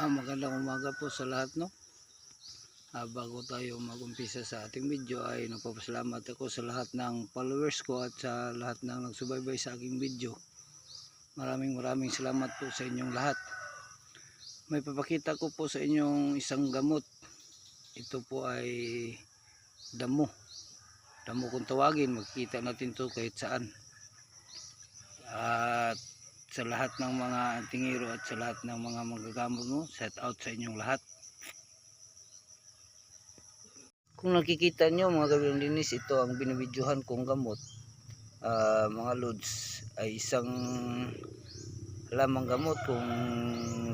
Ah, magandang umaga po sa lahat no. Ah, bago tayo magumpisa sa ating video ay nagpapasalamat ako sa lahat ng followers ko at sa lahat ng nagsubaybay sa aking video. Maraming maraming salamat po sa inyong lahat. May papakita ko po sa inyong isang gamot. Ito po ay damo. Damo kung tawagin, makikita natin to kahit saan. At sa lahat ng mga tingiro at sa lahat ng mga magagamot mo, set out sa inyong lahat. Kung nakikita nyo mga kabilang linis, ito ang binibidyohan kong gamot. Ah, mga loads ay isang lamang gamot kung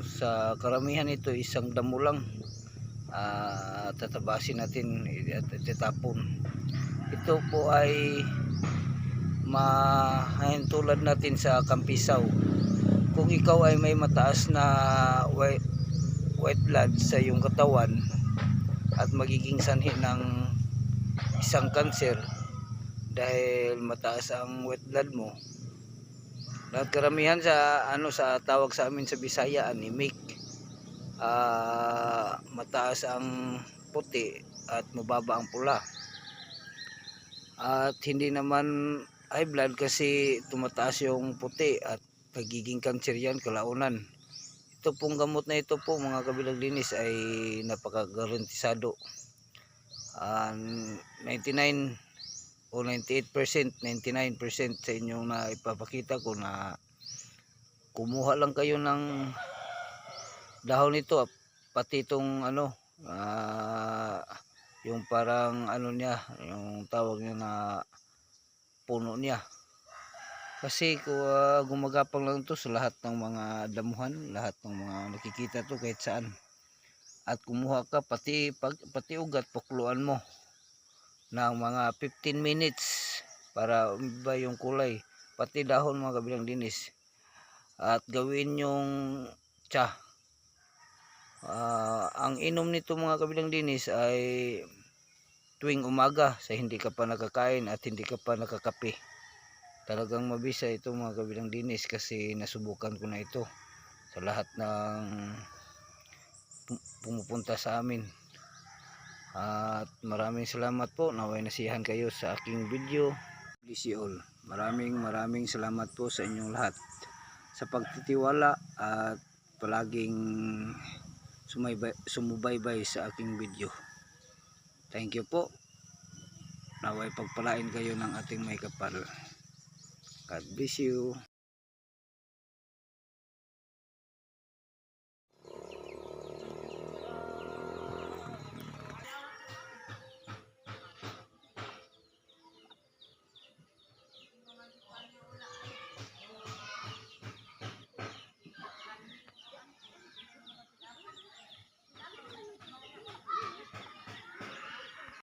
sa karamihan ito isang damo lang Ah, tatabasin natin at itatapon ito po ay mahintulad natin sa kampisaw. Kung ikaw ay may mataas na white, white blood sa iyong katawan at magiging sanhi ng isang cancer dahil mataas ang white blood mo lahat karamihan sa ano sa tawag sa amin sa Bisaya anemic. Ah, mataas ang puti at mababa ang pula. At hindi naman high blood kasi tumataas yung puti at nagiging cancer yan kalaunan. Ito pong gamot na ito po mga kabilang linis ay napakagarantisado. Ah, 99 o 98% 99% sa inyong na ipapakita ko na kumuha lang kayo ng dahon nito ah, pati itong ano ah, yung parang ano niya yung tawag niya na puno niya. Kasi ah, gumagapang lang to sa lahat ng mga damuhan lahat ng mga nakikita to kahit saan. At kumuha ka pati pag, pati ugat pukluan mo ng mga 15 minutes para umiba yung kulay pati dahon mga kabilang dinis. At gawin yung tsa. Ah, ang inom nito mga kabilang dinis ay tuwing umaga sa hindi ka pa nakakain at hindi ka pa nakakape. Talagang mabisa ito mga kabilang dinis kasi nasubukan ko na ito sa lahat ng pu- pumupunta sa amin. At maraming salamat po. Naway nasiyahan kayo sa aking video. You all. Maraming maraming salamat po sa inyong lahat sa pagtitiwala at palaging sumubaybay sa aking video thank you po. Naway pagpalain kayo ng ating may kapal. God bless you